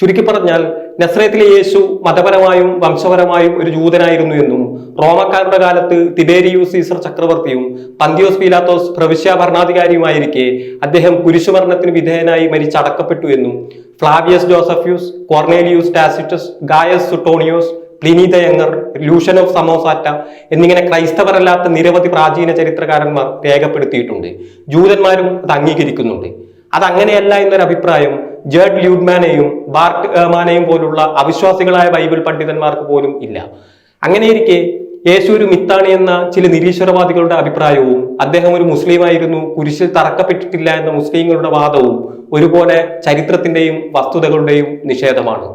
ചുരുക്കി പറഞ്ഞാൽ നസ്രയത്തിലെ യേശു മതപരമായും വംശപരമായും ഒരു ജൂതനായിരുന്നു എന്നും റോമക്കാരുടെ കാലത്ത് തിബേരിയൂസ് സീസർ ചക്രവർത്തിയും പന്തിയോസ് പീലാത്തോസ് പ്രവിശ്യ ഭരണാധികാരിയുമായിരിക്കെ അദ്ദേഹം കുരിശുമരണത്തിന് വിധേയനായി മരിച്ചടക്കപ്പെട്ടു എന്നും Flavius Josephus Cornelius Tacitus Gaius Suetonius Pliny the Younger Lucian of Samosata എന്നിങ്ങനെ ക്രൈസ്തവരല്ലാത്ത നിരവധി പ്രാചീന ചരിത്രകാരന്മാർ രേഖപ്പെടുത്തിയിട്ടുണ്ട്. ജൂതന്മാരും അത് അംഗീകരിക്കുന്നുണ്ട്. അത് അങ്ങനെയല്ല എന്നൊരു അഭിപ്രായം ജേർഡ് ല്യൂഡ്മാനെയും ബാർട്ട് മാനെയും പോലുള്ള അവിശ്വാസികളായ ബൈബിൾ പണ്ഡിതന്മാർക്ക് പോലും ഇല്ല. അങ്ങനെയിരിക്കെ യേശു ഒരു മിത്താണ് എന്ന ചില നിരീശ്വരവാദികളുടെ അഭിപ്രായവും അദ്ദേഹം ഒരു മുസ്ലിമായിരുന്നു കുരിശിൽ തറക്കപ്പെട്ടിട്ടില്ല എന്ന മുസ്ലിങ്ങളുടെ വാദവും ഒരുപോലെ ചരിത്രത്തിന്റെയും വസ്തുതകളുടെയും നിഷേധമാണ്.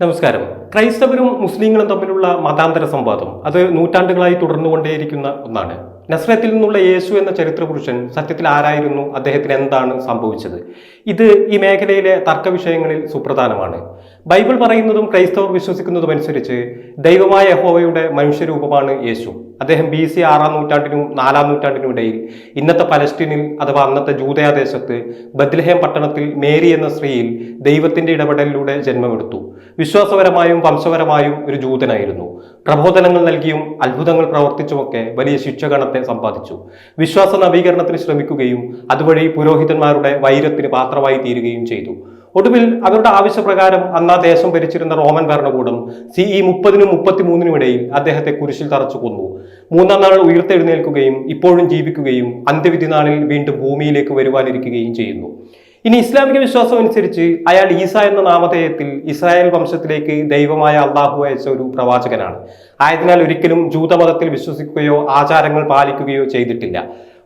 നമസ്കാരം. ക്രൈസ്തവരും മുസ്ലിങ്ങളും തമ്മിലുള്ള മതാന്തര സംവാദം അത് നൂറ്റാണ്ടുകളായി തുടർന്നുകൊണ്ടേയിരിക്കുന്ന ഒന്നാണ്. നസ്രത്തിൽ നിന്നുള്ള യേശു എന്ന ചരിത്രപുരുഷൻ സത്യത്തിൽ ആരായിരുന്നു? അദ്ദേഹത്തിന് എന്താണ് സംഭവിച്ചത്? ഇത് ഈ മേഖലയിലെ തർക്ക വിഷയങ്ങളിൽ സുപ്രധാനമാണ്. ബൈബിൾ പറയുന്നതും ക്രൈസ്തവർ വിശ്വസിക്കുന്നതും അനുസരിച്ച് ദൈവമായ യഹോവയുടെ മനുഷ്യരൂപമാണ് യേശു. അദ്ദേഹം ബി സി ആറാം നൂറ്റാണ്ടിനും നാലാം നൂറ്റാണ്ടിനും ഇടയിൽ ഇന്നത്തെ പലസ്റ്റീനിൽ അഥവാ അന്നത്തെ ജൂതയാദേശത്ത് ബദ്ലഹേം പട്ടണത്തിൽ മേരി എന്ന സ്ത്രീയിൽ ദൈവത്തിന്റെ ഇടപെടലിലൂടെ ജന്മമെടുത്തു. വിശ്വാസപരമായും വംശപരമായും ഒരു ജൂതനായിരുന്നു. പ്രബോധനങ്ങൾ നൽകിയും അത്ഭുതങ്ങൾ പ്രവർത്തിച്ചുമൊക്കെ വലിയ ശിക്ഷഗണത്തെ സമ്പാദിച്ചു. വിശ്വാസ നവീകരണത്തിന് ശ്രമിക്കുകയും അതുവഴി പുരോഹിതന്മാരുടെ വൈരത്തിന് പാത്രമായി തീരുകയും ചെയ്തു. ഒടുവിൽ അവരുടെ ആവശ്യപ്രകാരം അന്ന് ദേശം ഭരിച്ചിരുന്ന റോമൻ ഭരണകൂടം സി ഇ മുപ്പതിനും മുപ്പത്തിമൂന്നിനും ഇടയിൽ അദ്ദേഹത്തെ കുരിശിൽ തറച്ചു കൊന്നു. മൂന്നാം നാൾ ഉയർത്തെഴുന്നേൽക്കുകയും ഇപ്പോഴും ജീവിക്കുകയും അന്ത്യവിധി നാളിൽ വീണ്ടും ഭൂമിയിലേക്ക് വരുവാനിരിക്കുകയും ചെയ്യുന്നു. ഇനി ഇസ്ലാമിക വിശ്വാസം അനുസരിച്ച് അയാൾ ഈസ എന്ന നാമധേയത്തിൽ ഇസ്രായേൽ വംശത്തിലേക്ക് ദൈവമായ അള്ളാഹു അയച്ച ഒരു പ്രവാചകനാണ്. ആയതിനാൽ ഒരിക്കലും ജൂതമതത്തിൽ വിശ്വസിക്കുകയോ ആചാരങ്ങൾ പാലിക്കുകയോ ചെയ്തിട്ടില്ല.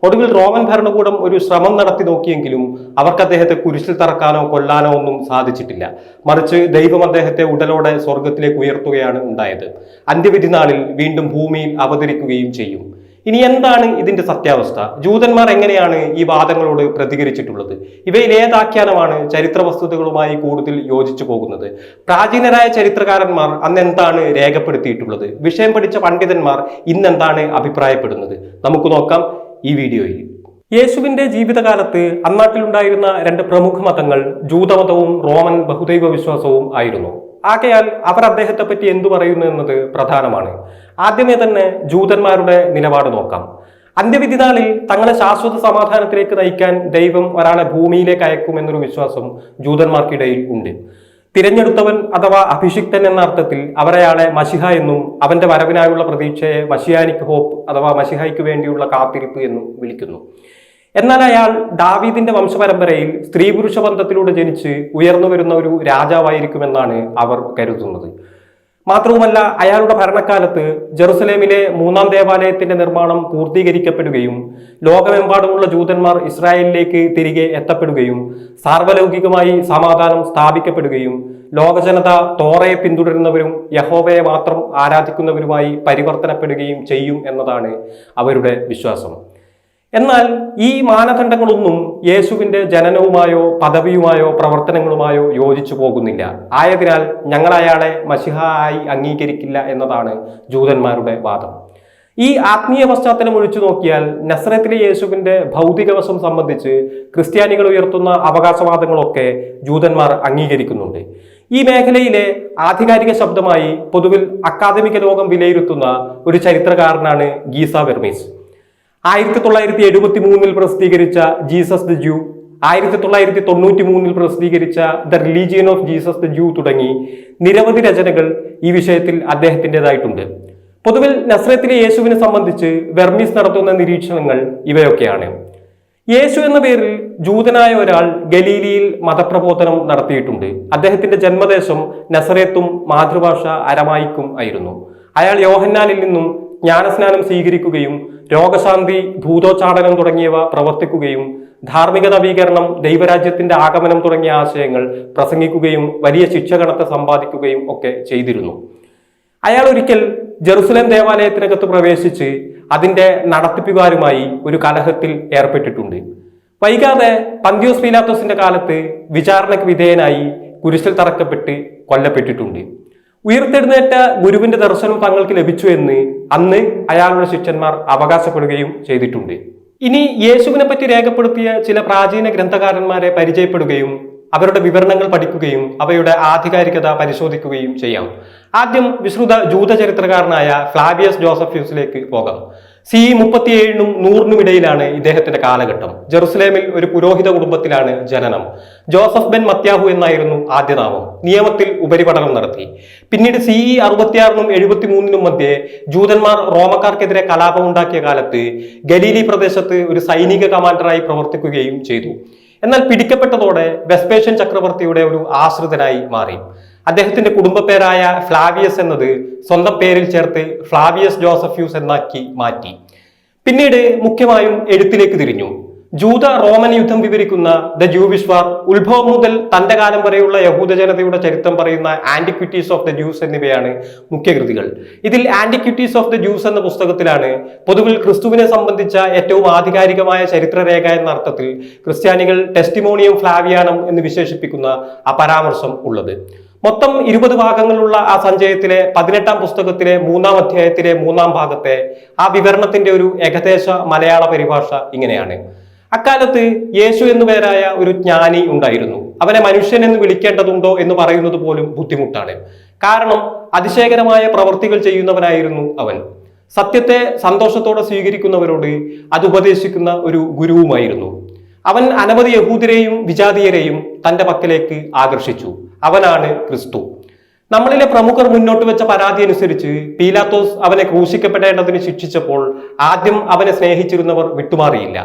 ഒടുവിൽ റോമൻ ഭരണകൂടം ഒരു ശ്രമം നടത്തി നോക്കിയെങ്കിലും അവർക്ക് അദ്ദേഹത്തെ കുരിശിൽ തറക്കാനോ കൊല്ലാനോ ഒന്നും സാധിച്ചിട്ടില്ല. മറിച്ച് ദൈവം അദ്ദേഹത്തെ ഉടലോടെ സ്വർഗത്തിലേക്ക് ഉയർത്തുകയാണ് ഉണ്ടായത്. അന്ത്യവിധി നാളിൽ വീണ്ടും ഭൂമിയിൽ അവതരിക്കുകയും ചെയ്യും. ഇനി എന്താണ് ഇതിന്റെ സത്യാവസ്ഥ? ജൂതന്മാർ എങ്ങനെയാണ് ഈ വാദങ്ങളോട് പ്രതികരിച്ചിട്ടുള്ളത്? ഇവയിൽ ഏതാഖ്യാനമാണ് ചരിത്ര വസ്തുതകളുമായി കൂടുതൽ യോജിച്ചു പോകുന്നത്? പ്രാചീനരായ ചരിത്രകാരന്മാർ അന്ന് എന്താണ് രേഖപ്പെടുത്തിയിട്ടുള്ളത്? വിഷയം പഠിച്ച പണ്ഡിതന്മാർ ഇന്നെന്താണ് അഭിപ്രായപ്പെടുന്നത്? നമുക്ക് നോക്കാം ഈ വീഡിയോയിൽ. യേശുവിന്റെ ജീവിതകാലത്ത് അന്നാട്ടിലുണ്ടായിരുന്ന രണ്ട് പ്രമുഖ മതങ്ങൾ ജൂതമതവും റോമൻ ബഹുദൈവ വിശ്വാസവും ആയിരുന്നു. ആകയാൽ അവർ അദ്ദേഹത്തെ പറ്റി എന്തു പറയുന്നു എന്നത് പ്രധാനമാണ്. ആദ്യമേ തന്നെ ജൂതന്മാരുടെ നിലപാട് നോക്കാം. അന്ത്യവിധി നാളിൽ തങ്ങളെ ശാശ്വത സമാധാനത്തിലേക്ക് നയിക്കാൻ ദൈവം ഒരാളെ ഭൂമിയിലേക്ക് അയക്കും എന്നൊരു വിശ്വാസം ജൂതന്മാർക്കിടയിൽ ഉണ്ട്. തിരഞ്ഞെടുത്തവൻ അഥവാ അഭിഷിക്തൻ എന്ന അർത്ഥത്തിൽ അവരയാളെ മഷിഹ എന്നും അവന്റെ വരവിനായുള്ള പ്രതീക്ഷയെ മഷിഹാനിക്ക് ഹോപ്പ് അഥവാ മഷിഹയ്ക്ക് വേണ്ടിയുള്ള കാത്തിരിപ്പ് എന്നും വിളിക്കുന്നു. എന്നാൽ അയാൾ ദാവീദിന്റെ വംശപരമ്പരയിൽ സ്ത്രീ പുരുഷ ബന്ധത്തിലൂടെ ജനിച്ച് ഉയർന്നു വരുന്ന ഒരു രാജാവായിരിക്കുമെന്നാണ് അവർ കരുതുന്നത്. മാത്രവുമല്ല അയാളുടെ ഭരണകാലത്ത് ജെറുസലേമിലെ മൂന്നാം ദേവാലയത്തിന്റെ നിർമ്മാണം പൂർത്തീകരിക്കപ്പെടുകയും ലോകമെമ്പാടുമുള്ള ജൂതന്മാർ ഇസ്രായേലിലേക്ക് തിരികെ എത്തപ്പെടുകയും സാർവലൗകികമായി സമാധാനം സ്ഥാപിക്കപ്പെടുകയും ലോകജനത തോറയെ പിന്തുടരുന്നവരും യഹോവയെ മാത്രം ആരാധിക്കുന്നവരുമായി പരിവർത്തനപ്പെടുകയും ചെയ്യും എന്നതാണ് അവരുടെ വിശ്വാസം. എന്നാൽ ഈ മാനദണ്ഡങ്ങളൊന്നും യേശുവിന്റെ ജനനവുമായോ പദവിയുമായോ പ്രവർത്തനങ്ങളുമായോ യോജിച്ചു പോകുന്നില്ല. ആയതിനാൽ ഞങ്ങൾ അയാളെ മഷിഹായി അംഗീകരിക്കില്ല എന്നതാണ് ജൂതന്മാരുടെ വാദം. ഈ ആത്മീയ പശ്ചാത്തലം ഒഴിച്ചു നോക്കിയാൽ നസ്രത്തിലെ യേശുവിന്റെ ഭൗതികവശം സംബന്ധിച്ച് ക്രിസ്ത്യാനികൾ ഉയർത്തുന്ന അവകാശവാദങ്ങളൊക്കെ ജൂതന്മാർ അംഗീകരിക്കുന്നുണ്ട്. ഈ മേഖലയിലെ ആധികാരിക ശബ്ദമായി പൊതുവിൽ അക്കാദമിക ലോകം വിലയിരുത്തുന്ന ഒരു ചരിത്രകാരനാണ് ഗീസ വെർമീസ് ആയിരത്തി തൊള്ളായിരത്തി എഴുപത്തി മൂന്നിൽ പ്രസിദ്ധീകരിച്ച ജീസസ് ദ ജൂ ആയിരത്തി തൊള്ളായിരത്തി തൊണ്ണൂറ്റി മൂന്നിൽ പ്രസിദ്ധീകരിച്ച the religion of Jesus the Jew തുടങ്ങി നിരവധി രചനകൾ ഈ വിഷയത്തിൽ അദ്ദേഹത്തിന്റെതായിട്ടുണ്ട്. പൊതുവിൽ നസ്രത്തിലെ യേശുവിനെ സംബന്ധിച്ച് വെർമീസ് നടത്തുന്ന നിരീക്ഷണങ്ങൾ ഇവയൊക്കെയാണ്. യേശു എന്ന പേരിൽ ജൂതനായ ഒരാൾ ഗലീലിയിൽ മതപ്രബോധനം നടത്തിയിട്ടുണ്ട്. അദ്ദേഹത്തിന്റെ ജന്മദേശം നസറേത്തും മാതൃഭാഷ അരമായിക്കും ആയിരുന്നു. അയാൾ യോഹന്നാനിൽ നിന്നും ജ്ഞാനസ്നാനം സ്വീകരിക്കുകയും രോഗശാന്തി ഭൂതോച്ചാടനം തുടങ്ങിയവ പ്രവർത്തിക്കുകയും ധാർമ്മിക നവീകരണം ദൈവരാജ്യത്തിന്റെ ആഗമനം തുടങ്ങിയ ആശയങ്ങൾ പ്രസംഗിക്കുകയും വലിയ ശിക്ഷകണത്തെ സമ്പാദിക്കുകയും ഒക്കെ ചെയ്തിരുന്നു. അയാൾ ഒരിക്കൽ ജെറുസലേം ദേവാലയത്തിനകത്ത് പ്രവേശിച്ച് അതിന്റെ നടത്തിപ്പുകാരുമായി ഒരു കലഹത്തിൽ ഏർപ്പെട്ടിട്ടുണ്ട്. വൈകാതെ പന്തിയോസ് പീലാത്തോസിന്റെ കാലത്ത് വിചാരണയ്ക്ക് വിധേയനായി കുരിശിൽ തറക്കപ്പെട്ട് കൊല്ലപ്പെട്ടിട്ടുണ്ട്. ഉയർത്തെഴുന്നേറ്റ ഗുരുവിന്റെ ദർശനം തങ്ങൾക്ക് ലഭിച്ചു എന്ന് അന്ന് അയാളുടെ ശിഷ്യന്മാർ അവകാശപ്പെടുകയും ചെയ്തിട്ടുണ്ട്. ഇനി യേശുവിനെ പറ്റി രേഖപ്പെടുത്തിയ ചില പ്രാചീന ഗ്രന്ഥകാരന്മാരെ പരിചയപ്പെടുകയും അവരുടെ വിവരണങ്ങൾ പഠിക്കുകയും അവയുടെ ആധികാരികത പരിശോധിക്കുകയും ചെയ്യാം. ആദ്യം വിശ്രുത ജൂതചരിത്രകാരനായ ഫ്ലാവിയസ് ജോസഫ്യൂസിലേക്ക് പോകാം. സി മുപ്പത്തിയേഴിനും നൂറിനും ഇടയിലാണ് ഇദ്ദേഹത്തിന്റെ കാലഘട്ടം. ജെറുസലേമിൽ ഒരു പുരോഹിത കുടുംബത്തിലാണ് ജനനം. ജോസഫ് ബെൻ മത്യാഹു എന്നായിരുന്നു ആദ്യനാമം നിയമത്തിൽ ഉപരിപഠനം നടത്തി. പിന്നീട് സി ഇ അറുപത്തിയാറിനും എഴുപത്തിമൂന്നിനും മധ്യേ ജൂതന്മാർ റോമക്കാർക്കെതിരെ കലാപമുണ്ടാക്കിയ കാലത്ത് ഗലീലി പ്രദേശത്ത് ഒരു സൈനിക കമാൻഡറായി പ്രവർത്തിക്കുകയും ചെയ്തു. എന്നാൽ പിടിക്കപ്പെട്ടതോടെ വെസ്പേഷ്യൻ ചക്രവർത്തിയുടെ ഒരു ആശ്രിതനായി മാറി. അദ്ദേഹത്തിന്റെ കുടുംബപ്പേരായ ഫ്ലാവിയസ് എന്നത് സ്വന്തം പേരിൽ ചേർത്ത് ഫ്ലാവിയസ് ജോസഫ്യൂസ് എന്നാക്കി മാറ്റി. പിന്നീട് മുഖ്യമായും എഴുത്തിലേക്ക് തിരിഞ്ഞു. ജൂത റോമൻ യുദ്ധം വിവരിക്കുന്ന ദ ജൂവിഷ് വാർ ഉത്ഭവം മുതൽ തന്റെ കാലം വരെയുള്ള യഹൂദ ജനതയുടെ ചരിത്രം പറയുന്ന ആന്റിക്വിറ്റീസ് ഓഫ് ദ ജ്യൂസ് എന്നിവയാണ് മുഖ്യകൃതികൾ. ഇതിൽ ആന്റിക്വിറ്റീസ് ഓഫ് ദ ജ്യൂസ് എന്ന പുസ്തകത്തിലാണ് പൊതുവിൽ ക്രിസ്തുവിനെ സംബന്ധിച്ച ഏറ്റവും ആധികാരികമായ ചരിത്രരേഖ എന്ന അർത്ഥത്തിൽ ക്രിസ്ത്യാനികൾ ടെസ്റ്റിമോണിയം ഫ്ലാവിയാനം എന്ന് വിശേഷിപ്പിക്കുന്ന ആ പരാമർശം ഉള്ളത്. മൊത്തം ഇരുപത് ഭാഗങ്ങളുള്ള ആ സഞ്ചയത്തിലെ പതിനെട്ടാം പുസ്തകത്തിലെ മൂന്നാം അധ്യായത്തിലെ മൂന്നാം ഭാഗത്തെ ആ വിവരണത്തിന്റെ ഒരു ഏകദേശ മലയാള പരിഭാഷ ഇങ്ങനെയാണ്. അക്കാലത്ത് യേശു എന്നു പേരായ ഒരു ജ്ഞാനി ഉണ്ടായിരുന്നു. അവനെ മനുഷ്യൻ എന്ന് വിളിക്കേണ്ടതുണ്ടോ എന്ന് പറയുന്നത് പോലും ബുദ്ധിമുട്ടാണ്. കാരണം അതിശയകരമായ പ്രവൃത്തികൾ ചെയ്യുന്നവനായിരുന്നു അവൻ. സത്യത്തെ സന്തോഷത്തോടെ സ്വീകരിക്കുന്നവരോട് അത് ഉപദേശിക്കുന്ന ഒരു ഗുരുവുമായിരുന്നു. അവൻ അനവധി യഹൂദരെയും വിജാതീയരെയും തന്റെ പക്കലേക്ക് ആകർഷിച്ചു. അവനാണ് ക്രിസ്തു. നമ്മളിലെ പ്രമുഖർ മുന്നോട്ട് വെച്ച പരാതി അനുസരിച്ച് പീലാത്തോസ് അവനെ ക്രൂശിക്കപ്പെടേണ്ടതിന് ശിക്ഷിച്ചപ്പോൾ ആദ്യം അവനെ സ്നേഹിച്ചിരുന്നവർ വിട്ടുമാറിയില്ല.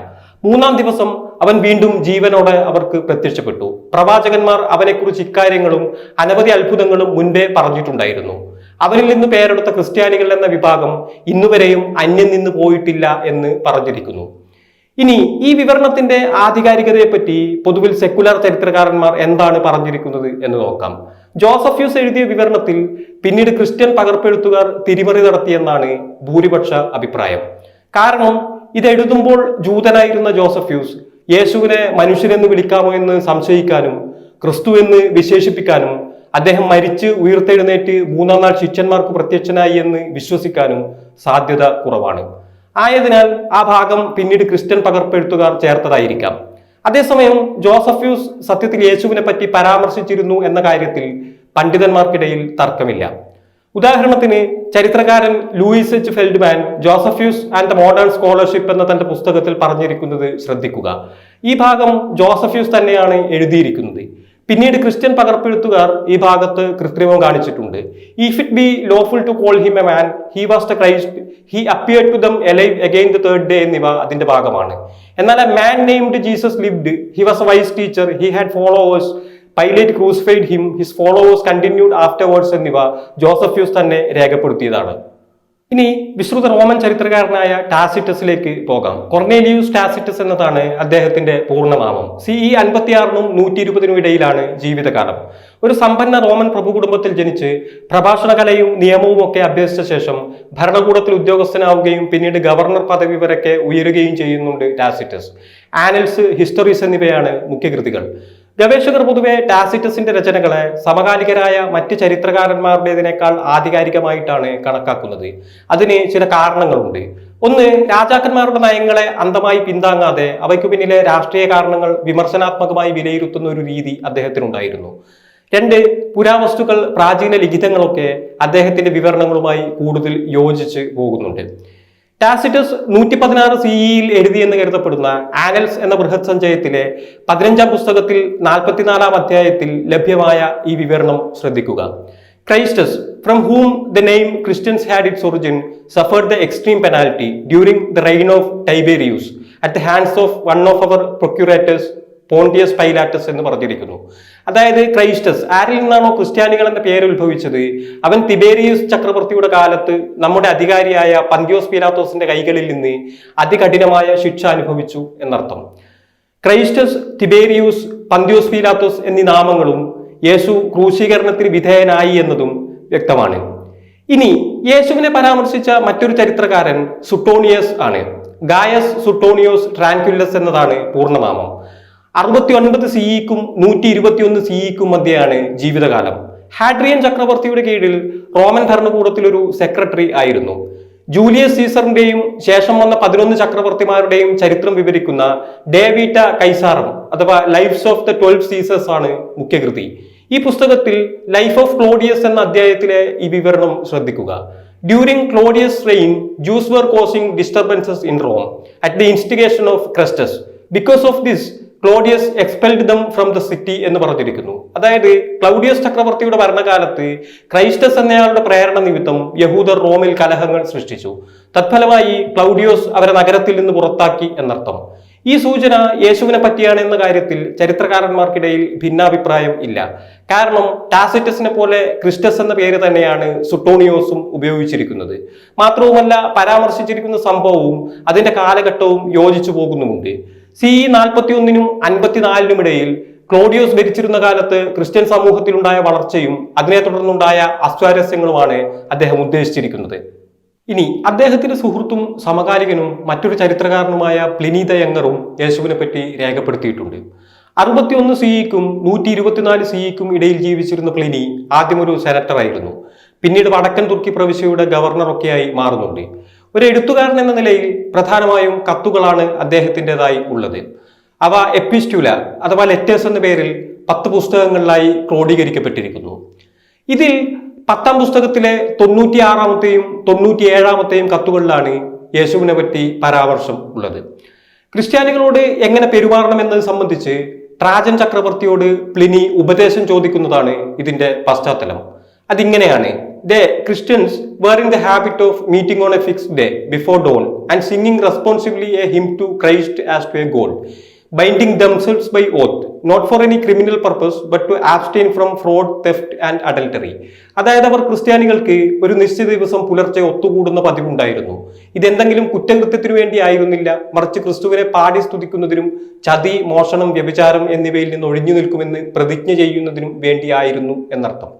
മൂന്നാം ദിവസം അവൻ വീണ്ടും ജീവനോടെ അവർക്ക് പ്രത്യക്ഷപ്പെട്ടു. പ്രവാചകന്മാർ അവനെക്കുറിച്ച് ഇക്കാര്യങ്ങളും അനവധി അത്ഭുതങ്ങളും മുൻപേ പറഞ്ഞിട്ടുണ്ടായിരുന്നു. അവരിൽ നിന്ന് പേരെടുത്ത ക്രിസ്ത്യാനികൾ എന്ന വിഭാഗം ഇന്നുവരെയും അന്യം നിന്ന് പോയിട്ടില്ല എന്ന് പറഞ്ഞിരിക്കുന്നു. ഇനി ഈ വിവരണത്തിന്റെ ആധികാരികതയെ പറ്റി പൊതുവിൽ സെക്കുലർ ചരിത്രകാരന്മാർ എന്താണ് പറഞ്ഞിരിക്കുന്നത് എന്ന് നോക്കാം. ജോസഫ്യൂസ് എഴുതിയ വിവരണത്തിൽ പിന്നീട് ക്രിസ്ത്യൻ പകർപ്പെഴുത്തുകാർ തിരിമറി നടത്തിയെന്നാണ് ഭൂരിപക്ഷ അഭിപ്രായം. കാരണം ഇത് എഴുതുമ്പോൾ ജൂതനായിരുന്ന ജോസഫ്യൂസ് യേശുവിനെ മനുഷ്യനെന്ന് വിളിക്കാമോ എന്ന് സംശയിക്കാനും ക്രിസ്തു എന്ന് വിശേഷിപ്പിക്കാനും അദ്ദേഹം മരിച്ച് ഉയർത്തെഴുന്നേറ്റ് മൂന്നാം നാൾ ശിഷ്യന്മാർക്ക് പ്രത്യക്ഷനായി എന്ന് വിശ്വസിക്കാനും സാധ്യത കുറവാണ്. ആയതിനാൽ ആ ഭാഗം പിന്നീട് ക്രിസ്ത്യൻ പകർപ്പെഴുത്തുകാർ ചേർത്തതായിരിക്കാം. അതേസമയം ജോസഫ്യൂസ് സത്യത്തിൽ യേശുവിനെ പറ്റി പരാമർശിച്ചിരുന്നു എന്ന കാര്യത്തിൽ പണ്ഡിതന്മാർക്കിടയിൽ തർക്കമില്ല. ഉദാഹരണത്തിന് ചരിത്രകാരൻ Louis H Feldman Josephus and the modern scholarship എന്ന തന്റെ പുസ്തകത്തിൽ പറഞ്ഞിരിക്കുന്നത് ശ്രദ്ധിക്കുക. ഈ ഭാഗം ജോസഫ്യൂസ് തന്നെയാണ് എഴുതിയിരിക്കുന്നത്. പിന്നീട് ക്രിസ്ത്യൻ പകർപ്പെഴുത്തുകാർ ഈ ഭാഗത്ത് കൃത്രിമം കാണിച്ചിട്ടുണ്ട്. If it be lawful to call him a man he was the Christ he appear to them alive again the third day എന്നിവ അതിന്റെ ഭാഗമാണ്. എന്നാൽ a man named Jesus lived he was a wise teacher he had followers Pilate crucified him his followers continued afterwards എന്നിവ Josephus തന്നെ രേഖപ്പെടുത്തിയതാണ്. ഇനി വിശ്രുത Roman ചരിത്രകാരനായ ടാസിറ്റസിലേക്ക് പോകാം. Cornelius Tacitus എന്നതാണ് അദ്ദേഹത്തിന്റെ പൂർണനാമം. സി ഇ അൻപത്തിയാറിനും നൂറ്റി ഇരുപതിനും ഇടയിലാണ് ജീവിതകാലം. ഒരു സമ്പന്ന റോമൻ പ്രഭു കുടുംബത്തിൽ ജനിച്ച് പ്രഭാഷണകലയും നിയമവും ഒക്കെ അഭ്യസിച്ച ശേഷം ഭരണകൂടത്തിൽ ഉദ്യോഗസ്ഥനാവുകയും പിന്നീട് ഗവർണർ പദവി വരെയൊക്കെ ഉയരുകയും ചെയ്യുന്നുണ്ട് ടാസിറ്റസ്. ആനൽസ് ഹിസ്റ്ററീസ് എന്നിവയാണ് മുഖ്യകൃതികൾ. ഗവേഷകർ പൊതുവെ ടാസിറ്റസിന്റെ രചനകളെ സമകാലികരായ മറ്റ് ചരിത്രകാരന്മാരുടേതിനേക്കാൾ ആധികാരികമായിട്ടാണ് കണക്കാക്കുന്നത്. അതിന് ചില കാരണങ്ങളുണ്ട്. ഒന്ന് രാജാക്കന്മാരുടെ നയങ്ങളെ അന്ധമായി പിന്താങ്ങാതെ അവയ്ക്ക് പിന്നിലെ രാഷ്ട്രീയ കാരണങ്ങൾ വിമർശനാത്മകമായി വിലയിരുത്തുന്ന ഒരു രീതി അദ്ദേഹത്തിനുണ്ടായിരുന്നു. രണ്ട് പുരാവസ്തുക്കൾ പ്രാചീന ലിഖിതങ്ങളൊക്കെ അദ്ദേഹത്തിന്റെ വിവരണങ്ങളുമായി കൂടുതൽ യോജിച്ച് പോകുന്നുണ്ട്. ടാസിറ്റസ് നൂറ്റി പതിനാറ് സിഇയിൽ എഴുതിയെന്ന് കരുതപ്പെടുന്ന ആനൽസ് എന്ന ബൃഹത് സഞ്ചയത്തിലെ പതിനഞ്ചാം പുസ്തകത്തിൽ നാൽപ്പത്തിനാലാം അധ്യായത്തിൽ ലഭ്യമായ ഈ വിവരണം ശ്രദ്ധിക്കുക. Christus from whom the name Christians had its origin suffered the extreme penalty during the reign of Tiberius at the hands of one of our procurators Pontius Pilatus എന്ന് പറഞ്ഞിരിക്കുന്നു. അതായത് ക്രൈസ്റ്റസ്. ആരിൽ നിന്നാണോ ക്രിസ്ത്യാനികൾ എന്ന പേര് ഉത്ഭവിച്ചത്? അവൻ തിബേരിയസ് ചക്രവർത്തിയുടെ കാലത്ത് നമ്മുടെ അധികാരിയായ പന്ത്യോസ് പീലാത്തോസിന്റെ കൈകളിൽ നിന്ന് അതികഠിനമായ ശിക്ഷ അനുഭവിച്ചു എന്നർത്ഥം. ക്രൈസ്റ്റസ് തിബേരിയൂസ് പന്ത്യോസ് പീലാത്തോസ് എന്നീ നാമങ്ങളും യേശു ക്രൂശീകരണത്തിന് വിധേയനായി എന്നതും വ്യക്തമാണ്. ഇനി യേശുവിനെ പരാമർശിച്ച മറ്റൊരു ചരിത്രകാരൻ സുട്ടോണിയസ് ആണ്. ഗായസ് സുട്ടോണിയോസ് ട്രാൻക്യുലസ് എന്നതാണ് പൂർണനാമം. അറുപത്തി ഒൻപത് സിഇക്കും നൂറ്റി ഇരുപത്തിയൊന്ന് സിഇക്കും മധ്യയാണ് ജീവിതകാലം. ഹാഡ്രിയൻ ചക്രവർത്തിയുടെ കീഴിൽ റോമൻ ഭരണകൂടത്തിലൊരു സെക്രട്ടറി ആയിരുന്നു. ജൂലിയസ് സീസറിന്റെയും ശേഷം വന്ന പതിനൊന്ന് ചക്രവർത്തിമാരുടെയും ചരിത്രം വിവരിക്കുന്ന ഡേവിറ്റ കൈസാറം അഥവാ lives of the twelve Caesars ആണ് മുഖ്യകൃതി. ഈ പുസ്തകത്തിൽ ലൈഫ് ഓഫ് ക്ലോഡിയസ് എന്ന അധ്യായത്തിലെ ഈ വിവരണം ശ്രദ്ധിക്കുക. During Claudius reign Jews were causing disturbances in Rome at the instigation of Chrestus because of this Claudius expelled them from the city എന്ന് പറഞ്ഞിരിക്കുന്നു. അതായത് ക്ലൗഡിയസ് ചക്രവർത്തിയുടെ ഭരണകാലത്ത് ക്രൈസ്റ്റസ് എന്നയാളുടെ പ്രേരണ നിമിത്തം യഹൂദർ റോമിൽ കലഹങ്ങൾ സൃഷ്ടിച്ചു. തത്ഫലമായി ക്ലൗഡിയോസ് അവരെ നഗരത്തിൽ നിന്ന് പുറത്താക്കി എന്നർത്ഥം. ഈ സൂചന യേശുവിനെ പറ്റിയാണ് എന്ന കാര്യത്തിൽ ചരിത്രകാരന്മാർക്കിടയിൽ ഭിന്നാഭിപ്രായം ഇല്ല. കാരണം ടാസിറ്റസിനെ പോലെ ക്രിസ്റ്റസ് എന്ന പേര് തന്നെയാണ് സുട്ടോണിയോസും ഉപയോഗിച്ചിരിക്കുന്നത്. മാത്രവുമല്ല പരാമർശിച്ചിരിക്കുന്ന സംഭവവും അതിന്റെ കാലഘട്ടവും യോജിച്ചു പോകുന്നുമുണ്ട്. സി നാൽപ്പത്തി ഒന്നിനും അൻപത്തിനാലിനും ഇടയിൽ ക്ലോഡിയോസ് ഭരിച്ചിരുന്ന കാലത്ത് ക്രിസ്ത്യൻ സമൂഹത്തിലുണ്ടായ വളർച്ചയും അതിനെ തുടർന്നുണ്ടായ അസ്വാരസ്യങ്ങളുമാണ് അദ്ദേഹം ഉദ്ദേശിച്ചിരിക്കുന്നത്. ഇനി അദ്ദേഹത്തിന്റെ സുഹൃത്തും സമകാലികനും മറ്റൊരു ചരിത്രകാരനുമായ പ്ലിനീത യങ്ങറും യേശുവിനെ പറ്റി രേഖപ്പെടുത്തിയിട്ടുണ്ട്. അറുപത്തിയൊന്ന് സിഇക്കും നൂറ്റി ഇരുപത്തിനാല് സിഇക്കും ഇടയിൽ ജീവിച്ചിരുന്ന പ്ലിനി ആദ്യം ഒരു സെനറ്റർ ആയിരുന്നു പിന്നീട് വടക്കൻ തുർക്കി പ്രവിശ്യയുടെ ഗവർണറൊക്കെയായി മാറുന്നുണ്ട്. ഒരു എഴുത്തുകാരൻ എന്ന നിലയിൽ പ്രധാനമായും കത്തുകളാണ് അദ്ദേഹത്തിന്റെതായി ഉള്ളത്. അവ എപ്പിസ്റ്റുല അഥവാ ലെറ്റേഴ്സ് എന്ന പേരിൽ പത്ത് പുസ്തകങ്ങളിലായി ക്രോഡീകരിക്കപ്പെട്ടിരിക്കുന്നു. ഇതിൽ പത്താം പുസ്തകത്തിലെ തൊണ്ണൂറ്റി ആറാമത്തെയും തൊണ്ണൂറ്റി ഏഴാമത്തെയും കത്തുകളിലാണ് യേശുവിനെ പറ്റി പരാമർശം ഉള്ളത്. ക്രിസ്ത്യാനികളോട് എങ്ങനെ പെരുമാറണം എന്നത് സംബന്ധിച്ച് ട്രാജൻ ചക്രവർത്തിയോട് പ്ലിനി ഉപദേശം ചോദിക്കുന്നതാണ് ഇതിന്റെ പശ്ചാത്തലം. അതിങ്ങനെയാണ് the Christians were in the habit of meeting on a fixed day before dawn and singing responsibly a hymn to Christ as to a god binding themselves by oath not for any criminal purpose but to abstain from fraud theft and adultery അതായത് അവർ ക്രിസ്ത്യാനികൾക്ക് ഒരു നിശ്ചിത ദിവസം പുലർച്ചെ ഒത്തുകൂടുന്ന പതിവുണ്ടായിരുന്നു. ഇതെന്തെങ്കിലും കുറ്റകൃത്യത്തിനു വേണ്ടി ആയിരുന്നില്ല. മറിച്ച് ക്രിസ്തുവിനെ പാടി സ്തുതിക്കുന്നതിനും ചതി മോഷണം വ്യഭിചാരം എന്നിവയിൽ നിന്ന് ഒഴിഞ്ഞു നിൽക്കുമെന്ന് പ്രതിജ്ഞ ചെയ്യുന്നതിനും വേണ്ടിയായിരുന്നു എന്നർത്ഥം.